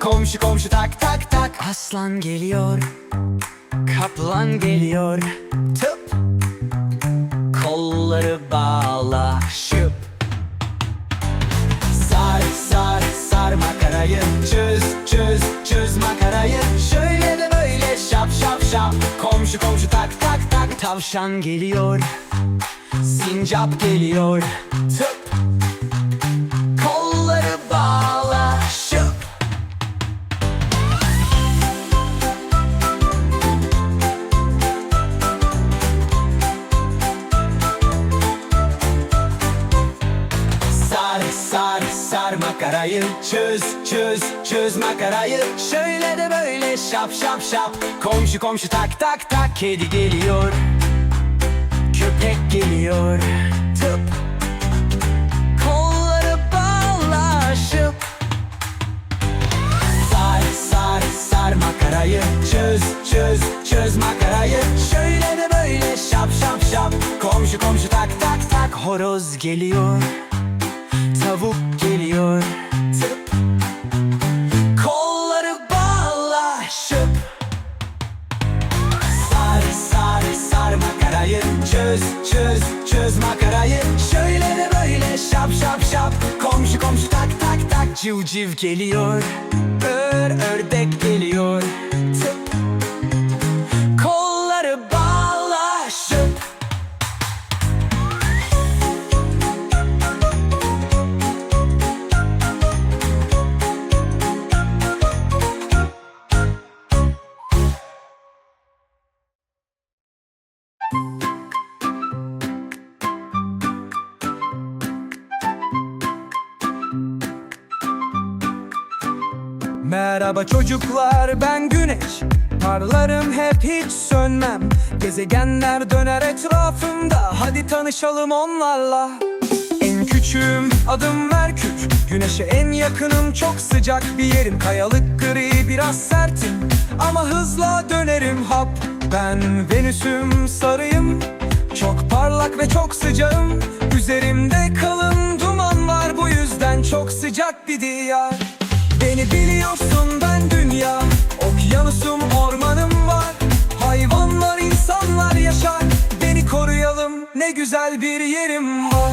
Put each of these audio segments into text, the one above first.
Komşu komşu tak tak tak. Aslan geliyor Kaplan geliyor. Tıp. Kolları bağla şıp. Sar sar sar makarayı Çöz çöz çöz makarayı. Şöyle de böyle şap şap şap. Komşu komşu tak tak tak. Tavşan geliyor Sincap geliyor. Tıp Sar sar makarayı Çöz çöz çöz makarayı. Şöyle de böyle şap şap şap. Komşu komşu tak tak tak Kedi geliyor. Köpek geliyor. Tıp. Kolları bağlaşıp. Sar sar sar makarayı Çöz çöz çöz makarayı. Şöyle de böyle şap şap şap. Komşu komşu tak tak tak Horoz geliyor Civciv geliyor. Ör ördek geliyor Merhaba çocuklar ben Güneş. Parlarım hep hiç sönmem. Gezegenler döner etrafımda. Hadi tanışalım onlarla. En küçüğüm adım Merkür. Güneşe en yakınım çok sıcak bir yerim. Kayalık gri biraz sertim. Ama hızla dönerim hap. Ben Venüs'üm sarıyım. Çok parlak ve çok sıcağım. Üzerimde kalın duman var. Bu yüzden çok sıcak bir diyar Beni biliyorsun ben dünya. Okyanusum ormanım var. Hayvanlar insanlar yaşar. Beni koruyalım ne güzel bir yerim var.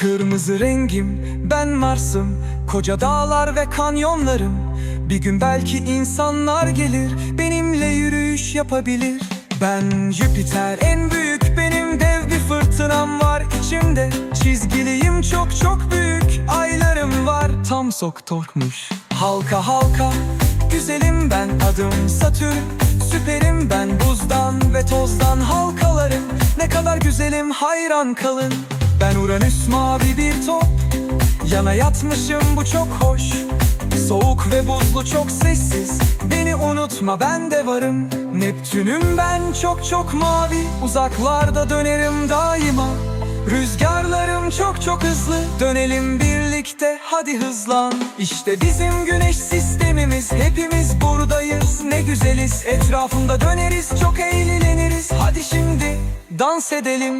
Kırmızı rengim ben Mars'ım. Koca dağlar ve kanyonlarım. Bir gün belki insanlar gelir Benimle yürüyüş yapabilir. Ben Jüpiter en büyük benim dev bir fırtınam var. İçimde Çok çok büyük aylarım var. Tam soktorkmuş Halka halka güzelim ben adım Satürn. Süperim ben buzdan ve tozdan halkalarım. Ne kadar güzelim hayran kalın. Ben Uranüs mavi bir top. Yana yatmışım bu çok hoş. Soğuk ve buzlu çok sessiz. Beni unutma ben de varım. Neptünüm ben çok çok mavi. Uzaklarda dönerim daima Rüzgarlarım çok çok hızlı. Dönelim birlikte hadi hızlan. İşte bizim güneş sistemimiz. Hepimiz buradayız ne güzeliz. Etrafında döneriz çok eğleniriz. Hadi şimdi dans edelim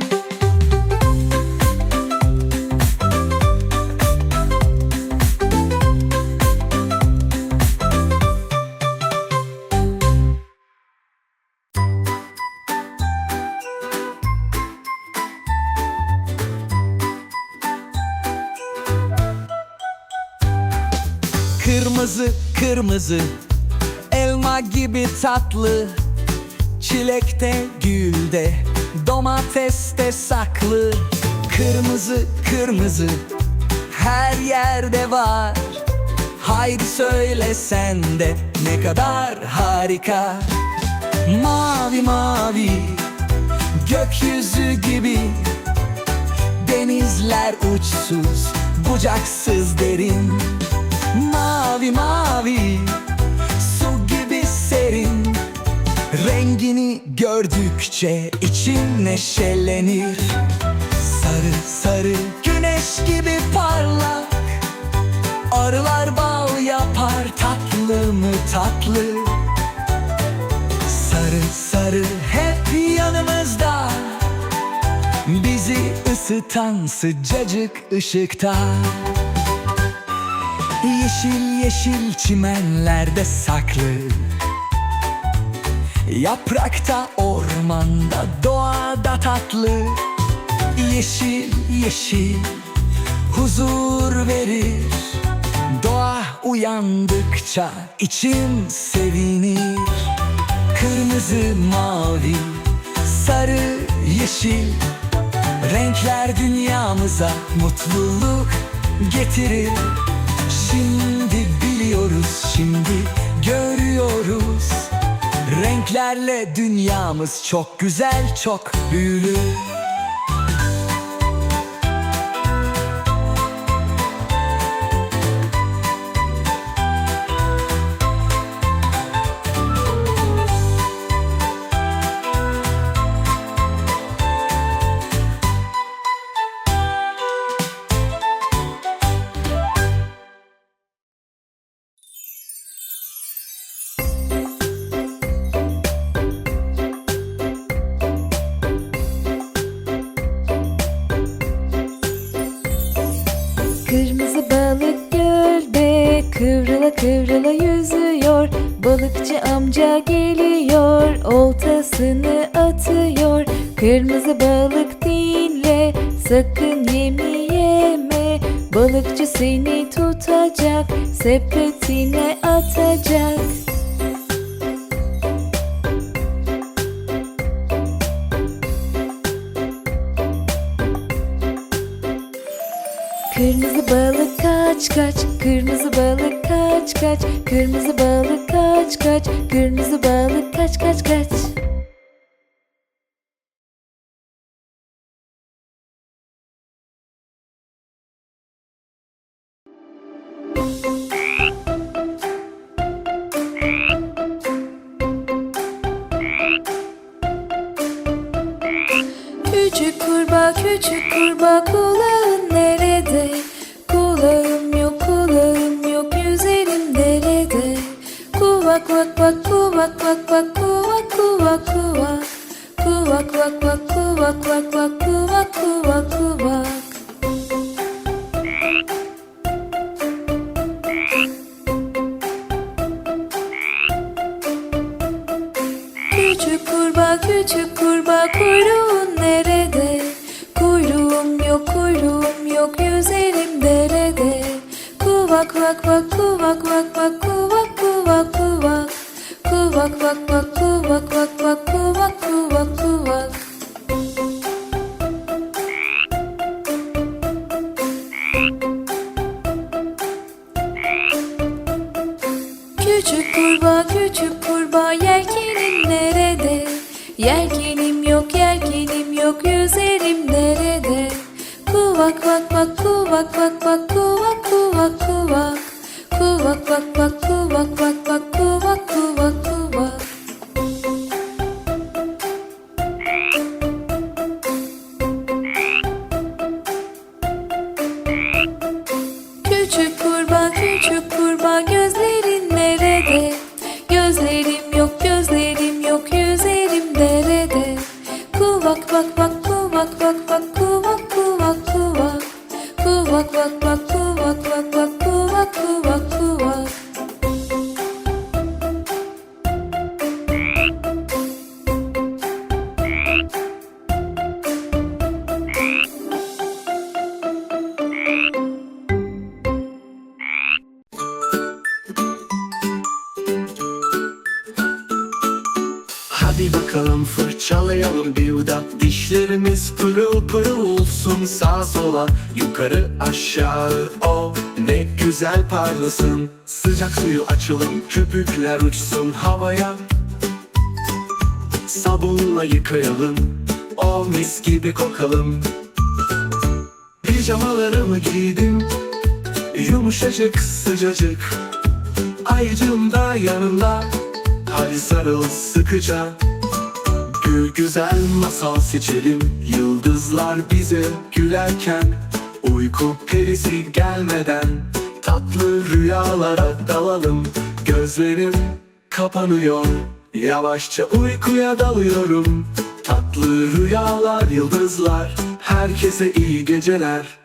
Kırmızı kırmızı. Elma gibi tatlı. Çilekte gülde. Domateste saklı. Kırmızı kırmızı. Her yerde var. Haydi söyle sen de Ne kadar harika. Mavi mavi. Gökyüzü gibi. Denizler uçsuz Bucaksız derin Mavi mavi Su gibi serin. Rengini gördükçe için neşelenir. Sarı sarı güneş gibi parlak. Arılar bal yapar tatlı mı tatlı? Sarı sarı hep yanımızda. Bizi ısıtan sıcacık ışıkta Yeşil yeşil çimenlerde saklı. Yaprakta ormanda doğada tatlı. Yeşil yeşil huzur verir. Doğa uyandıkça içim sevinir. Kırmızı mavi sarı yeşil. Renkler dünyamıza mutluluk getirir Şimdi biliyoruz, şimdi görüyoruz. Renklerle dünyamız çok güzel, çok büyülü kıvrıla kıvrıla yüzüyor. Balıkçı amca geliyor oltasını atıyor. Kırmızı balık dinle sakın yemi yeme. Balıkçı seni tutacak sepetine atacak kaç kaç, kırmızı balık kaç kaç, kırmızı balık kaç kaç, kırmızı balık kaç kaç kaç. Küçük kurbağa, küçük kurbağa kulağın nerede? Kulağım Vak vak kuvak. Küçük kurbağa küçük kurbağa kuyruğun nerede? Kuyruğum yok kuyruğum yok yüzerim derede. Kuvak vak vak kuvak vak vak. Kuvak vak vak kuvak vak vak kuvak kuvak kuvak. Küçük kurbağa küçük kurbağa yelkenin nerede? Yelkenim yok yelkenim yok yüzerim nerede? Kuvak vak vak kuvak vak vak kuvak kuvak kuvak. Kuvak vak vak kuvak vak Bakalım fırçalayalım. Bir uda Dişlerimiz pırıl pırıl olsun. Sağa sola yukarı aşağı. O ne güzel parlasın. Sıcak suyu açalım köpükler uçsun havaya. Sabunla yıkayalım O mis gibi kokalım. Pijamalarımı giydim Yumuşacık sıcacık. Ayıcım da yanımda Hadi sarıl sıkıca Gül güzel masal seçelim. Yıldızlar bize gülerken Uyku perisi gelmeden Tatlı rüyalara dalalım. Gözlerim kapanıyor Yavaşça uykuya dalıyorum. Tatlı rüyalar yıldızlar Herkese iyi geceler